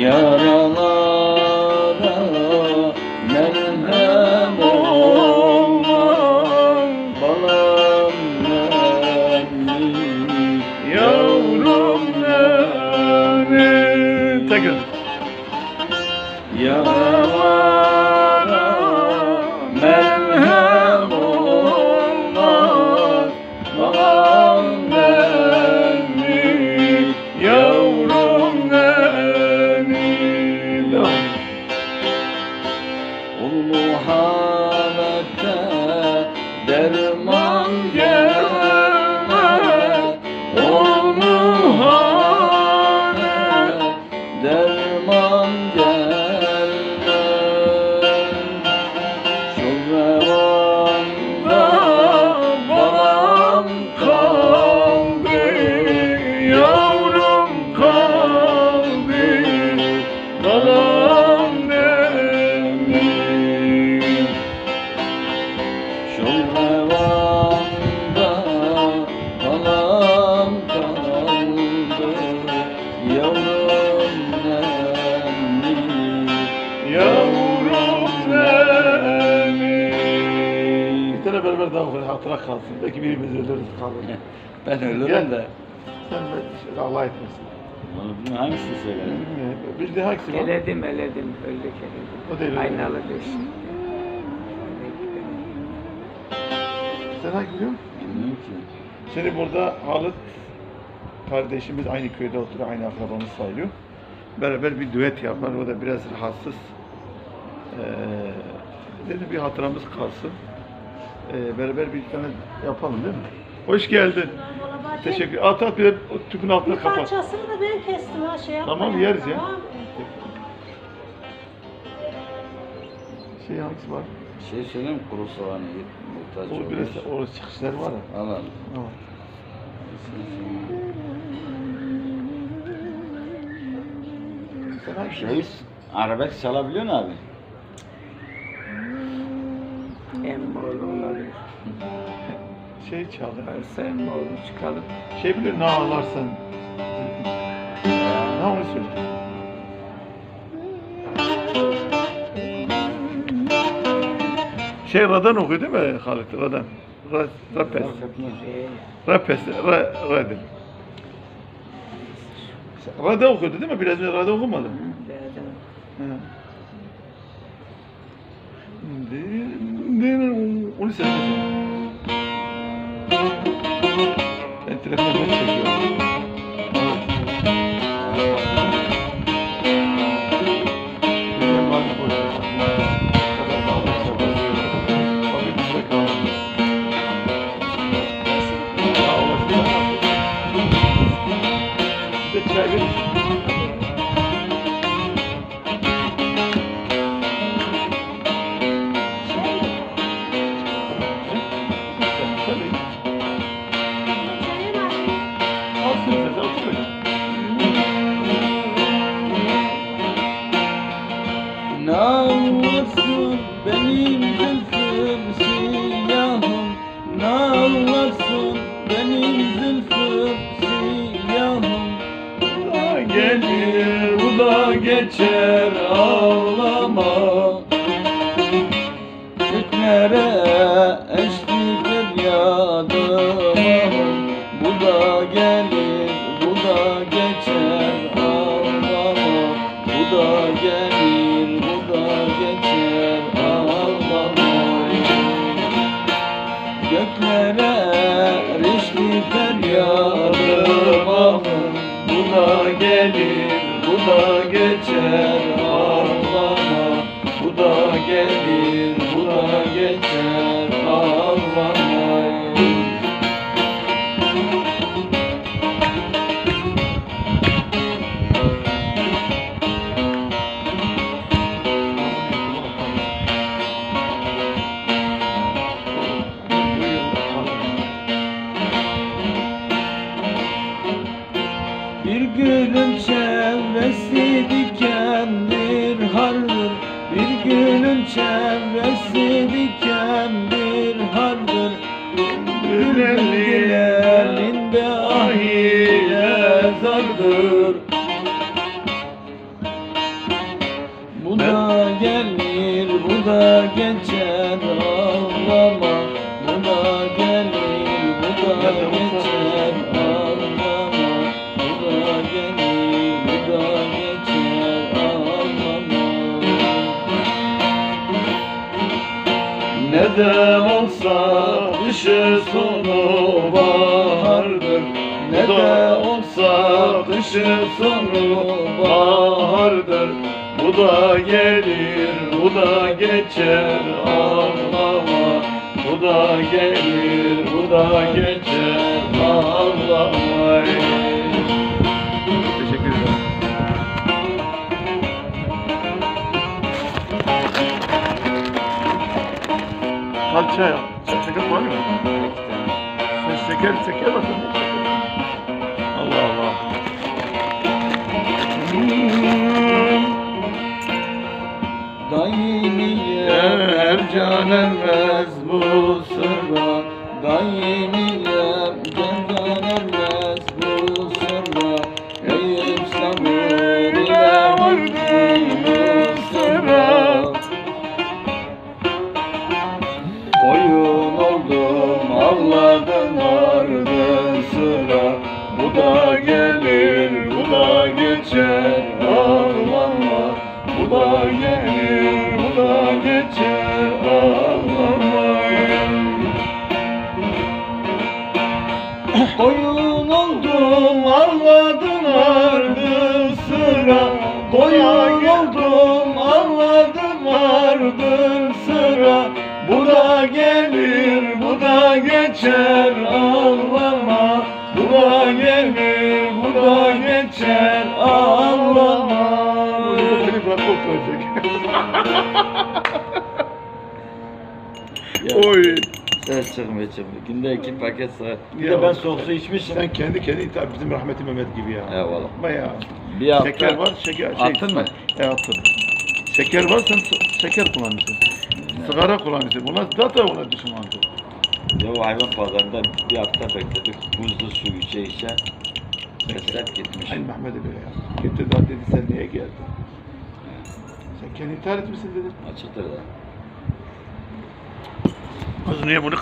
Yaralara merhem olmaz Balam benim Yavrum nene Tekrar. Yaralara hatıra kalsın Belki birimiz ölürüz kalır Ben ölürüm de Sen de şey, Allah etmesin Bunu hangisini söylerim? Bilmiyorum. Bir de hangisi var? Eledim eledim öldük O değil, eledim. öyle. Aynalı döş. Sen hangi biliyor musun? Bilmiyorum ki. Şimdi burada Halit kardeşimiz aynı köyde oturuyor, aynı akrabamız sayılıyor. Beraber bir düet yapar, o da biraz rahatsız. Ee, dedim bir hatıramız kalsın. Ee, beraber bir tane yapalım değil mi? Hoş geldin. Teşekkür. At at bir de tüpün altına Bir kapat. parçasını da ben kestim ha şey yapma. Tamam, yeriz ya. Tamam. Şey hangisi var? Şey söyleyeyim mi? kuru soğanı yiyip muhtaç O olur. biraz o çıkışlar var ya. Al al. Tamam. Sen hangi Reis, çalabiliyor musun abi? Şey çaldı? Varsa Emmoğlu çıkalım. Şey bilir ne ağlarsan. Ne onu söyle. Şey Radan okuyor değil mi Halit? Radan. Ra, rapes. Ee, Rapes. Ra, Radin. Rada okuyordu değil mi? Biraz önce Rada okumadı. Hı. Onu sen நேரம் dikendir hardır. Bir gülün çevresi dikendir hardır. Gül ellerinde ah ile zardır. Bu da gelir bu da genç Ne de olsa dışı sonu bahardır. Ne de olsa dışı sonu bahardır. Bu da gelir, bu da geçer ağlama. Bu da gelir, bu da geçer ağlama Salça ya. Şeker var mı? Sen şeker, şeker bakın. Allah Allah. Daimiye can ermez bu Bu da gelir bu da geçer. Ağlama Bu da gelir bu da geçer. Ağlama Koyun oldum ağladım vardı sıra. Koyun oldum ağladım vardı sıra. Bu da gelir bu da geçer. Ağlama çıkmıyor çıkmıyor. Günde iki paket sığır. Bir Ya de ben soğuk su içmişim. Sen kendi kendi tabii bizim rahmetli Mehmet gibi ya. Eyvallah. Bayağı. Bir hafta Şeker var, şeker şey. Attın mı? E attım. Şeker var, sen şeker kullanırsın. Sigara kullanırsın. Buna zaten ona düşmandı. Ya hayvan pazarında bir hafta bekledik. Buzlu su içe içe. Sesler gitmiş. Aynı Mehmet'e böyle ya. Gitti daha dedi sen niye geldin? Sen kendi intihar etmişsin dedi. Açıktır da. Kız niye bunu